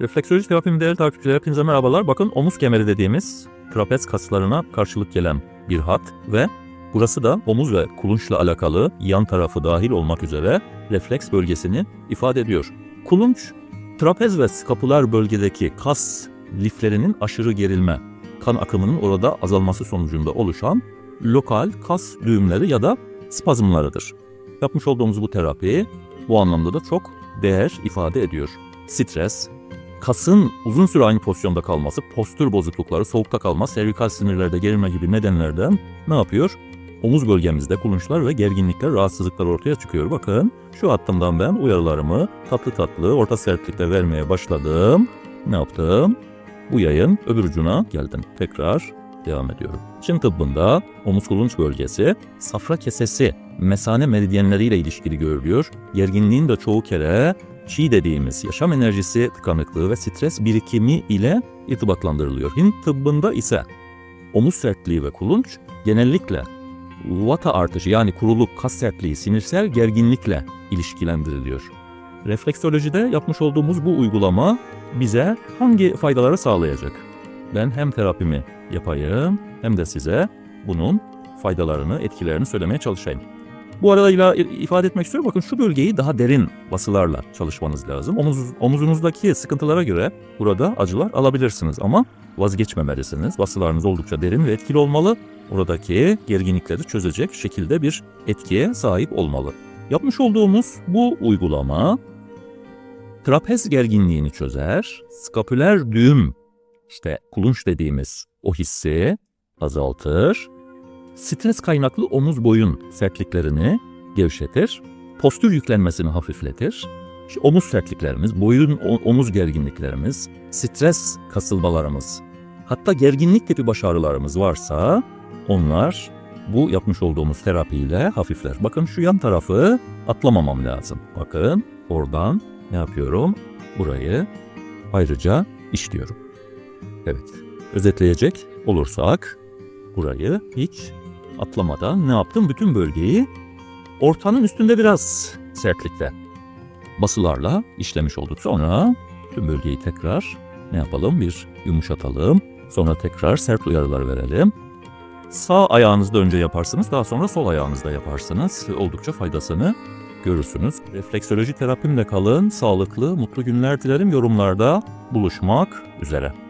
Refleksoloji terapim değerli takipçiler hepinize merhabalar. Bakın omuz kemeri dediğimiz trapez kaslarına karşılık gelen bir hat ve burası da omuz ve kulunçla alakalı yan tarafı dahil olmak üzere refleks bölgesini ifade ediyor. Kulunç, trapez ve skapular bölgedeki kas liflerinin aşırı gerilme, kan akımının orada azalması sonucunda oluşan lokal kas düğümleri ya da spazmlarıdır. Yapmış olduğumuz bu terapi bu anlamda da çok değer ifade ediyor. Stres, kasın uzun süre aynı pozisyonda kalması, postür bozuklukları, soğukta kalma, servikal sinirlerde gerilme gibi nedenlerden ne yapıyor? Omuz bölgemizde kulunçlar ve gerginlikler, rahatsızlıklar ortaya çıkıyor. Bakın şu hattımdan ben uyarılarımı tatlı tatlı orta sertlikte vermeye başladım. Ne yaptım? Bu yayın öbür ucuna geldim. Tekrar devam ediyorum. Çin tıbbında omuz kulunç bölgesi safra kesesi mesane meridyenleriyle ilişkili görülüyor. Gerginliğin de çoğu kere Qi dediğimiz yaşam enerjisi tıkanıklığı ve stres birikimi ile irtibatlandırılıyor. Hint tıbbında ise omuz sertliği ve kulunç genellikle vata artışı yani kuruluk, kas sertliği, sinirsel gerginlikle ilişkilendiriliyor. Refleksolojide yapmış olduğumuz bu uygulama bize hangi faydaları sağlayacak? Ben hem terapimi yapayım hem de size bunun faydalarını, etkilerini söylemeye çalışayım. Bu arada ifade etmek istiyorum. Bakın şu bölgeyi daha derin basılarla çalışmanız lazım. Omuz, omuzunuzdaki sıkıntılara göre burada acılar alabilirsiniz ama vazgeçmemelisiniz. Basılarınız oldukça derin ve etkili olmalı. Oradaki gerginlikleri çözecek şekilde bir etkiye sahip olmalı. Yapmış olduğumuz bu uygulama trapez gerginliğini çözer, skapüler düğüm işte kulunç dediğimiz o hissi azaltır, stres kaynaklı omuz boyun sertliklerini gevşetir, postür yüklenmesini hafifletir, işte omuz sertliklerimiz, boyun omuz gerginliklerimiz, stres kasılmalarımız, hatta gerginlik tipi baş ağrılarımız varsa onlar bu yapmış olduğumuz terapiyle hafifler. Bakın şu yan tarafı atlamamam lazım. Bakın oradan ne yapıyorum? Burayı ayrıca işliyorum. Evet. Özetleyecek olursak burayı hiç atlamadan ne yaptım? Bütün bölgeyi ortanın üstünde biraz sertlikte basılarla işlemiş olduk. Sonra tüm bölgeyi tekrar ne yapalım? Bir yumuşatalım. Sonra tekrar sert uyarılar verelim. Sağ ayağınızda önce yaparsınız, daha sonra sol ayağınızda yaparsınız. Oldukça faydasını görürsünüz. Refleksoloji terapimle kalın, sağlıklı, mutlu günler dilerim. Yorumlarda buluşmak üzere.